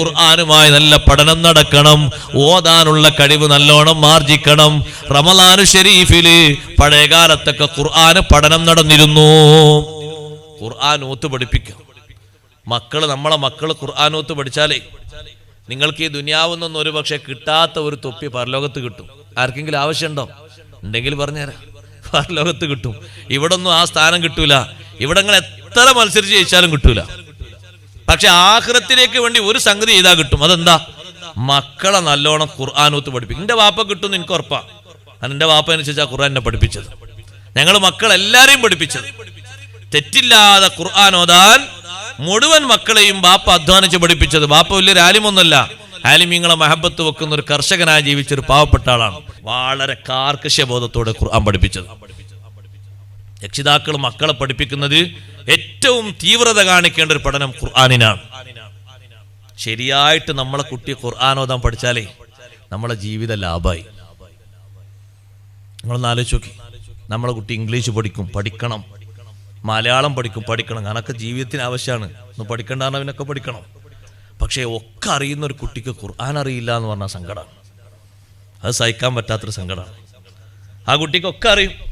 ഖുർആാനുമായി നല്ല പഠനം നടക്കണം ഓതാനുള്ള കഴിവ് നല്ലോണം മാർജിക്കണം റമലാനു ഷെരീഫിൽ പഴയകാലത്തൊക്കെ ഖുർആാന് പഠനം നടന്നിരുന്നു. ഖുർആൻ ഓത്ത് പഠിപ്പിക്കാം. മക്കൾ നമ്മളെ മക്കൾ ഖുർആൻ ഓത്ത് പഠിച്ചാലേ നിങ്ങൾക്ക് ഈ ദുനിയാവുന്നൊന്നും ഒരു പക്ഷെ കിട്ടാത്ത ഒരു തൊപ്പി പരലോകത്ത് കിട്ടും. ആർക്കെങ്കിലും ആവശ്യമുണ്ടോ? ഉണ്ടെങ്കിൽ പറഞ്ഞുതരാം. പരലോകത്ത് കിട്ടും. ഇവിടെ ഒന്നും ആ സ്ഥാനം കിട്ടൂല. ഇവിടെ നിങ്ങൾ എത്ര മത്സരിച്ച് ജയിച്ചാലും കിട്ടൂല. പക്ഷെ ആഹ്റത്തിലേക്ക് വേണ്ടി ഒരു സംഗതി ചെയ്താൽ കിട്ടും. അതെന്താ? മക്കളെ നല്ലോണം ഖുർആാനൂത്ത് പഠിപ്പിക്കും. എന്റെ വാപ്പ കിട്ടും എനിക്ക് ഉറപ്പാ. കാരണം എന്റെ വാപ്പ അനുസരിച്ചാ ഖുർആൻ എന്നെ പഠിപ്പിച്ചത്. ഞങ്ങൾ മക്കൾ പഠിപ്പിച്ചത്. തെറ്റില്ലാതെ ഖുർആൻ ഓതാൻ മുഴുവൻ മക്കളെയും വാപ്പ അധ്വാനിച്ച് പഠിപ്പിച്ചത്. വാപ്പ വലിയൊരു ആലിമൊന്നുമല്ല ആലിമീങ്ങളെ മഹബത്ത് വെക്കുന്ന ഒരു കർഷകനായി ജീവിച്ചൊരു പാവപ്പെട്ട ആളാണ്. വളരെ കാർക്കശ്യ ബോധത്തോടെ ഖുർആൻ പഠിപ്പിച്ചത്. രക്ഷിതാക്കൾ മക്കളെ പഠിപ്പിക്കുന്നത് ഏറ്റവും തീവ്രത കാണിക്കേണ്ട ഒരു പഠനം ഖുർആാനിനാണ്. ശരിയായിട്ട് നമ്മളെ കുട്ടി ഖുർആാനോദാൻ പഠിച്ചാലേ നമ്മളെ ജീവിത ലാഭായി. നിങ്ങളൊന്ന് ആലോചിച്ച് നോക്കി. നമ്മളെ കുട്ടി ഇംഗ്ലീഷ് പഠിക്കും പഠിക്കണം. മലയാളം പഠിക്കും പഠിക്കണം. അതൊക്കെ ജീവിതത്തിന് ആവശ്യമാണ്. ഒന്ന് പഠിക്കണ്ടാന്നവനൊക്കെ പഠിക്കണം. പക്ഷേ ഒക്കെ അറിയുന്ന ഒരു കുട്ടിക്ക് ഖുർആൻ അറിയില്ല എന്ന് പറഞ്ഞ സങ്കടമാണ് അത് സഹിക്കാൻ പറ്റാത്തൊരു സങ്കടമാണ് ആ കുട്ടിക്ക് ഒക്കെ അറിയും.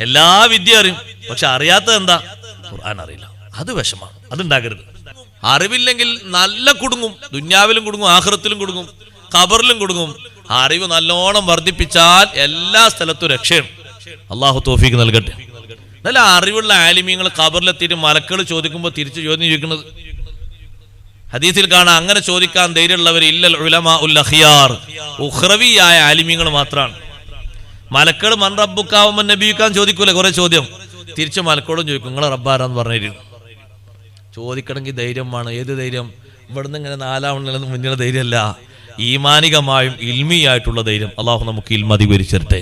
എല്ലാ വിദ്യ അറിയും. പക്ഷെ അറിയാത്തത് എന്താ? ഖുർആൻ അറിയില്ല. അത് വിഷമാണ്. അതുണ്ടാകരുത് അറിവില്ലെങ്കിൽ നല്ല കുടുങ്ങും ദുന്യാവിലും കുടുങ്ങും ആഹ്റത്തിലും കുടുങ്ങും ഖബറിലും കുടുങ്ങും. അറിവ് നല്ലോണം വർദ്ധിപ്പിച്ചാൽ എല്ലാ സ്ഥലത്തും രക്ഷയും. അള്ളാഹു തോഫീക്ക് നൽകട്ടെ. നല്ല അറിവുള്ള ആലിമ്യങ്ങൾ ഖബറിലെത്തിയിട്ട് മലക്കൾ ചോദിക്കുമ്പോൾ തിരിച്ചു ചോദ്യം ചോദിക്കുന്നത്? ഹദീസിൽ കാണാം അങ്ങനെ ചോദിക്കാൻ ധൈര്യമുള്ളവർ ഇല്ലൽ ഉലമ ഉൽ അഖിയാർ. ഉഖ്റവിയായ ആലിമ്യങ്ങൾ മാത്രമാണ്. മലക്കൾ മൺ റബ്ബുക്കാവുമ്പോൾ നബിക്കാൻ ചോദിക്കൂലേ? കുറെ ചോദ്യം. തിരിച്ച് മലക്കോടും ചോദിക്കും നിങ്ങളെ റബ്ബാരാന്ന് പറഞ്ഞിരുന്നു ചോദിക്കണമെങ്കിൽ ധൈര്യം വേണം. ഏത് ധൈര്യം? ഇവിടുന്ന് ഇങ്ങനെ നാലാവണ്ണിൽ മുന്നിലെ ധൈര്യമല്ല. ഈമാനികമായും ഇൽമിയായിട്ടുള്ള ധൈര്യം. അള്ളാഹു നമുക്ക് ഇൽമ അധികരിച്ചിരട്ടെ.